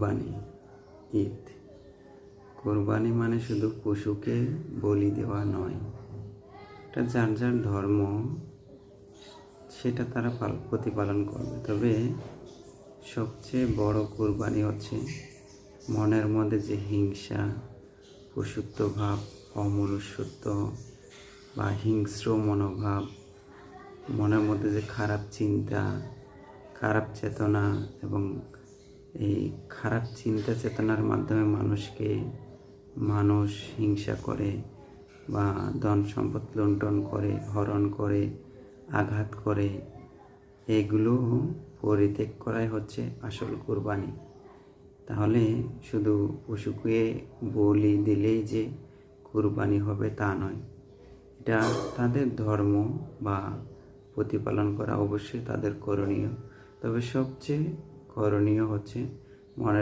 কোরবানি, ঈদ। কোরবানি মানে শুধু পশুকে বলি দেওয়া নয়, এটা যার যার ধর্ম, সেটা তারা পাল- প্রতিপালন করবে। তবে সবচেয়ে বড় কোরবানি হচ্ছে মনের মধ্যে যে হিংসা পশুত্ব ভাব অমনুষ্যত্ব বা হিংস্র মনোভাব, মনের মধ্যে যে খারাপ চিন্তা, খারাপ চেতনা এবং এই খারাপ চিন্তা চেতনার মাধ্যমে মানুষকে মানুষ হিংসা করে বা ধন সম্পদ লুণ্ঠন করে, হরণ করে, আঘাত করে, এগুলো পরিত্যাগ করাই হচ্ছে আসল কোরবানি। তাহলে শুধু পশুকে বলি দিলেই যে কোরবানি হবে তা নয়, এটা তাদের ধর্ম বা প্রতিপালন করা অবশ্যই তাদের করণীয়। তবে সবচেয়ে করণীয় হচ্ছে মনের